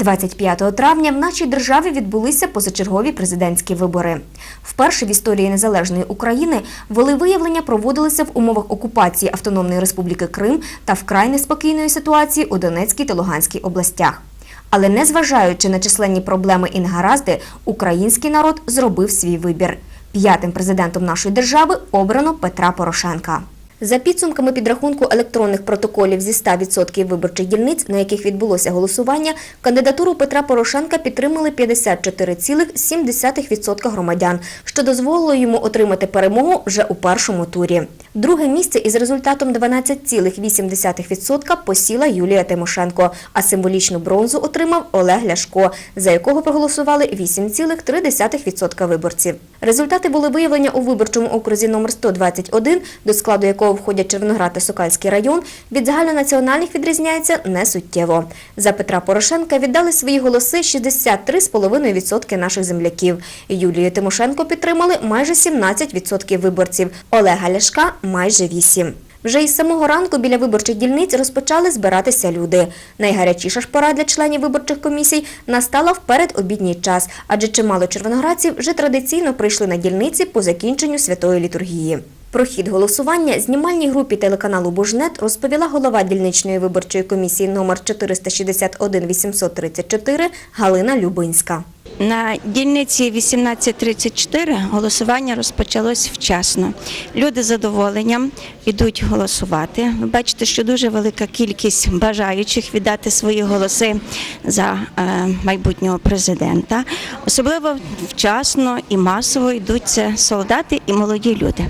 25 травня в нашій державі відбулися позачергові президентські вибори. Вперше в історії незалежної України волевиявлення проводилися в умовах окупації Автономної Республіки Крим та вкрай неспокійної ситуації у Донецькій та Луганській областях. Але незважаючи на численні проблеми і негаразди, український народ зробив свій вибір. П'ятим президентом нашої держави обрано Петра Порошенка. За підсумками підрахунку електронних протоколів зі 100% виборчих дільниць, на яких відбулося голосування, кандидатуру Петра Порошенка підтримали 54,7% громадян, що дозволило йому отримати перемогу вже у першому турі. Друге місце із результатом 12,8% посіла Юлія Тимошенко, а символічну бронзу отримав Олег Ляшко, за якого проголосували 8,3% виборців. Результати були виявлені у виборчому окрузі номер 121, до складу якого входять Червоноград та Сокальський район, від загальнонаціональних відрізняється несуттєво. За Петра Порошенка віддали свої голоси 63,5% наших земляків. Юлію Тимошенко підтримали майже 17% виборців, Олега Ляшка – майже 8%. Вже із самого ранку біля виборчих дільниць розпочали збиратися люди. Найгарячіша ж пора для членів виборчих комісій настала в передобідній час, адже чимало червоноградців вже традиційно прийшли на дільниці по закінченню святої літургії. Про хід голосування знімальній групі телеканалу Бужнет розповіла голова дільничної виборчої комісії номер 461 834 Галина Любинська. На дільниці 1834 голосування розпочалось вчасно. Люди з задоволенням йдуть голосувати. Ви бачите, що дуже велика кількість бажаючих віддати свої голоси за е, майбутнього президента. Особливо вчасно і масово йдуть це солдати і молоді люди.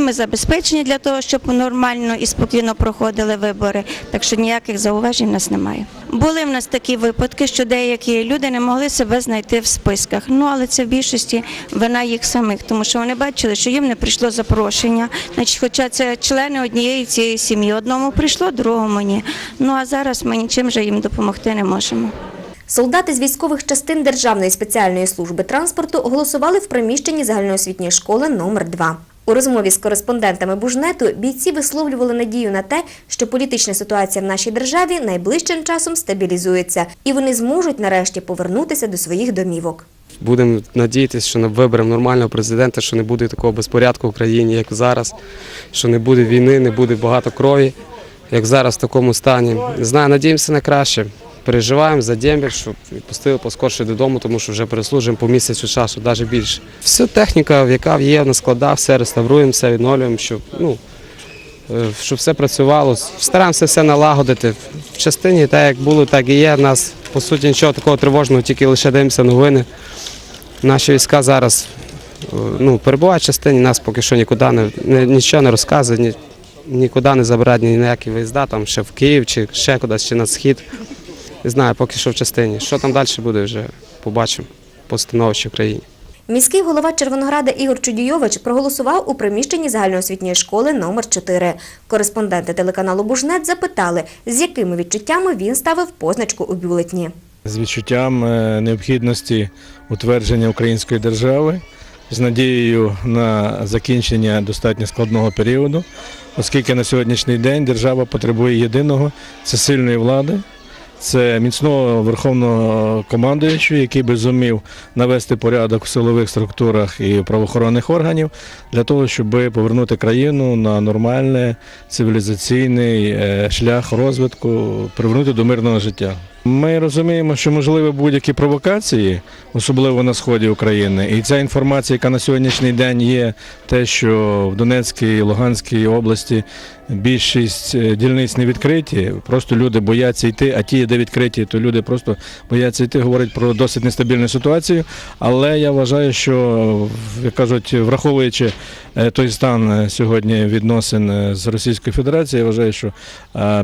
Всі ми забезпечені для того, щоб нормально і спокійно проходили вибори, так що ніяких зауважень в нас немає. Були в нас такі випадки, що деякі люди не могли себе знайти в списках. Ну але це в більшості вина їх самих, тому що вони бачили, що їм не прийшло запрошення. Значить, хоча це члени однієї цієї сім'ї. Одному прийшло, другому ні. Ну а зараз ми нічим вже їм допомогти не можемо. Солдати з військових частин Державної спеціальної служби транспорту голосували в приміщенні загальноосвітньої школи номер 2 У розмові з кореспондентами Бужнету бійці висловлювали надію на те, що політична ситуація в нашій державі найближчим часом стабілізується, і вони зможуть нарешті повернутися до своїх домівок. Будемо надіятися, що виберемо нормального президента, що не буде такого безпорядку в країні, як зараз, що не буде війни, не буде багато крові, як зараз в такому стані. Не знаю, надіємося на краще. Переживаємо за дембіль, щоб відпустили поскорше додому, тому що вже переслужуємо по місяцю часу, навіть більше. Всю техніка, яка є на складах, все реставруємо, все відновлюємо, щоб, ну, е, щоб все працювало. Стараємося все налагодити. В частині, так як було, так і є. У нас, по суті, нічого такого тривожного, тільки лише дивимося новини. Наші війська зараз е, ну, перебувають в частині, нас поки що нікуди не, нічого не розказує, ні, нікуди не забирають ні на які виїзда, там ще в Київ, чи ще кудись, чи на схід. Не знаю, поки що в частині. Що там далі буде, вже побачимо по становищі в країні. Міський голова Червонограда Ігор Чудійович проголосував у приміщенні загальноосвітньої школи номер 4 Кореспонденти телеканалу Бужнет запитали, з якими відчуттями він ставив позначку у бюлетні. з відчуттям е, необхідності утвердження української держави, з надією на закінчення достатньо складного періоду, оскільки на сьогоднішній день держава потребує єдиного це сильної влади. Це міцного верховного командуючого, який би зумів навести порядок в силових структурах і правоохоронних органів для того, щоб повернути країну на нормальний цивілізаційний е, шлях розвитку, привернути до мирного життя. Ми розуміємо, що можливі будь-які провокації, особливо на сході України, і ця інформація, яка на сьогоднішній день є, те, що в Донецькій і Луганській області більшість е, дільниць не відкриті, просто люди бояться йти, а ті, де відкриті, то люди просто бояться йти, говорять про досить нестабільну ситуацію. Але я вважаю, що як кажуть, враховуючи е, той стан е, сьогодні відносин з Російською Федерацією, я вважаю, що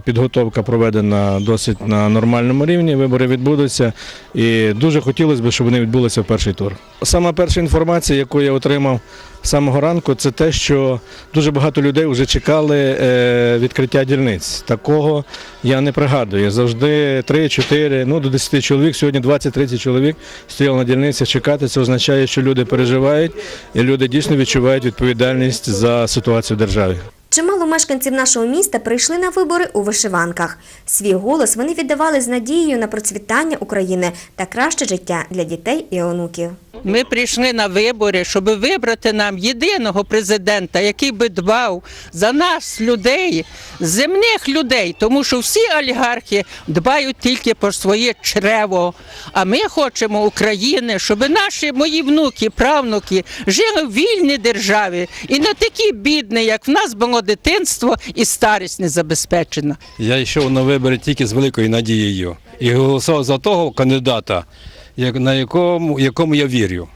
підготовка проведена досить на нормальному рівні. Вибори відбудуться, і дуже хотілося б, щоб вони відбулися в перший тур. Саме перша інформація, яку я отримав з самого ранку, це те, що дуже багато людей вже чекали е, відкриття дільниць. Такого я не пригадую. Завжди 3-4, ну до 10 чоловік. Сьогодні 20-30 чоловік стояло на дільницях чекати. Це означає, що люди переживають і люди дійсно відчувають відповідальність за ситуацію в державі. Чимало мешканців нашого міста прийшли на вибори у вишиванках. Свій голос вони віддавали з надією на процвітання України та краще життя для дітей і онуків. Ми прийшли на вибори, щоб вибрати нам єдиного президента, який би дбав за нас, людей, земних людей, тому що всі олігархи дбають тільки про своє чрево. А ми хочемо України, щоб наші мої внуки, правнуки жили в вільній державі і не такі бідні, як в нас було дитинство і старість не забезпечена. Я йшов на вибори тільки з великою надією і голосував за того кандидата, на якому, якому я вірю.